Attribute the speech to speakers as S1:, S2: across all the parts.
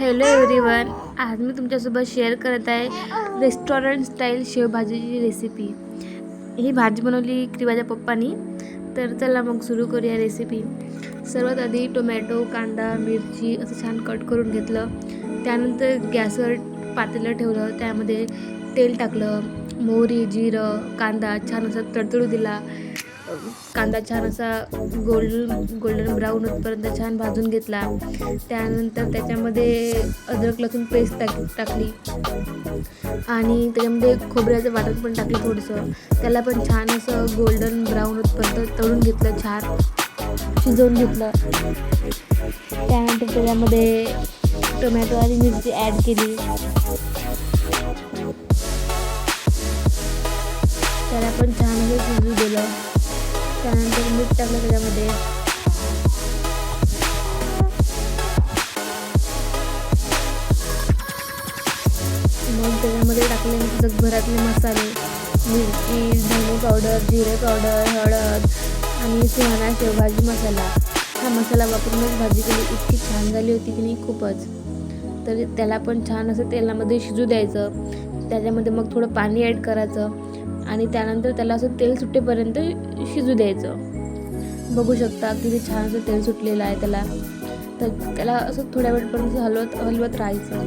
S1: Hello everyone आज मी तुमच्यासोबत share करत आहे रेस्टॉरंट स्टाईल शेवभाजीची रेसिपी ही भाजी बनवली क्रिवाच्या पप्पानी. तर चला मग सुरू करूया रेसिपी सर्वात आधी टोमॅटो कांदा मिरची असं छान कट करून घेतलं. त्यानंतर गॅसवर पातेलं ठेवलं. त्यामध्ये तेल टाकलं. मोहरी जिरं कांदा छान असा तडतडू दिला. कांदा छान असा गोल्डन गोल्डन ब्राऊन होतपर्यंत छान भाजून घेतला. त्यानंतर त्याच्यामध्ये अद्रक लसूण पेस्ट टाक टाकली. आणि त्याच्यामध्ये खोबऱ्याचं वाटण पण टाकलं थोडंसं. त्याला पण छान असं गोल्डन ब्राऊन होतपर्यंत तळून घेतलं छान शिजवून घेतलं. त्यानंतर त्याच्यामध्ये टोमॅटो आणि मिरची ॲड केली. त्याला पण छान शिजू दिलं. त्यानंतर मीठ टाकलं त्याच्यामध्ये. मग त्याच्यामध्ये टाकले जगभरातले मसाले. मिरची धने पावडर जिरे पावडर हळद आणि सुहाणा शेवभाजी मसाला. हा मसाला वापरूनच भाजी केली. इतकी छान झाली होती की नाही खूपच. तर त्याला पण छान असं तेलामध्ये शिजू द्यायचं. त्याच्यामध्ये मग थोडं पाणी ॲड करायचं. आणि त्यानंतर त्याला असं तेल सुटेपर्यंत शिजू द्यायचं. बघू शकता किती छान असं तेल सुटलेलं आहे त्याला. तर त्याला असं थोड्या वेळपर्यंत हलवत हलवत राहायचं.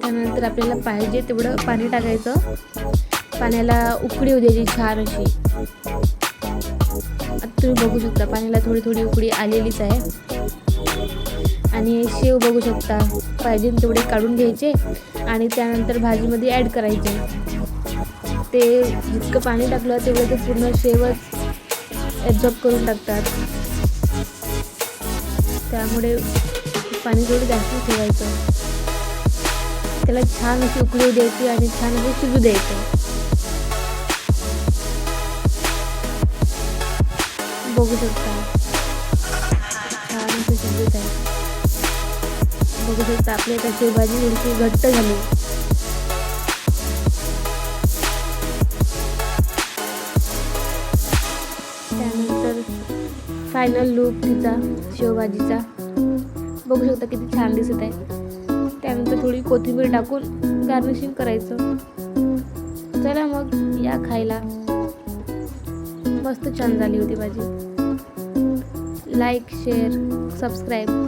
S1: त्यानंतर आपल्याला पाहिजे तेवढं पाणी टाकायचं. पाण्याला उकळी होऊ द्यायची छान अशी. आता तुम्ही बघू शकता पाण्याला थोडी थोडी उकळी आलेलीच आहे. आणि शेव बघू शकता. पाहिजे तेवढे काढून घ्यायचे आणि त्यानंतर भाजीमध्ये ॲड करायचे. ते जितकं पाणी टाकलं तेवढं ते पूर्ण शेवच ॲब्झॉर्ब करून टाकतात. त्यामुळे पाणी थोडं जास्त ठेवायचं. त्याला छान अशी उकळी द्यायची आणि छान अशी शिजू द्यायचं. बघू शकता. छान असं शिजत आहे बघू शकता आपली आता शेवभाजी थोडीशी घट्ट झाली. त्यानंतर फायनल लुक तिचा शेवभाजीचा बघू शकता किती छान दिसत आहे. त्यानंतर थोडी कोथिंबीर टाकून गार्निशिंग करायचं. चला मग या खायला. मस्त छान झाली होती भाजी. Like share subscribe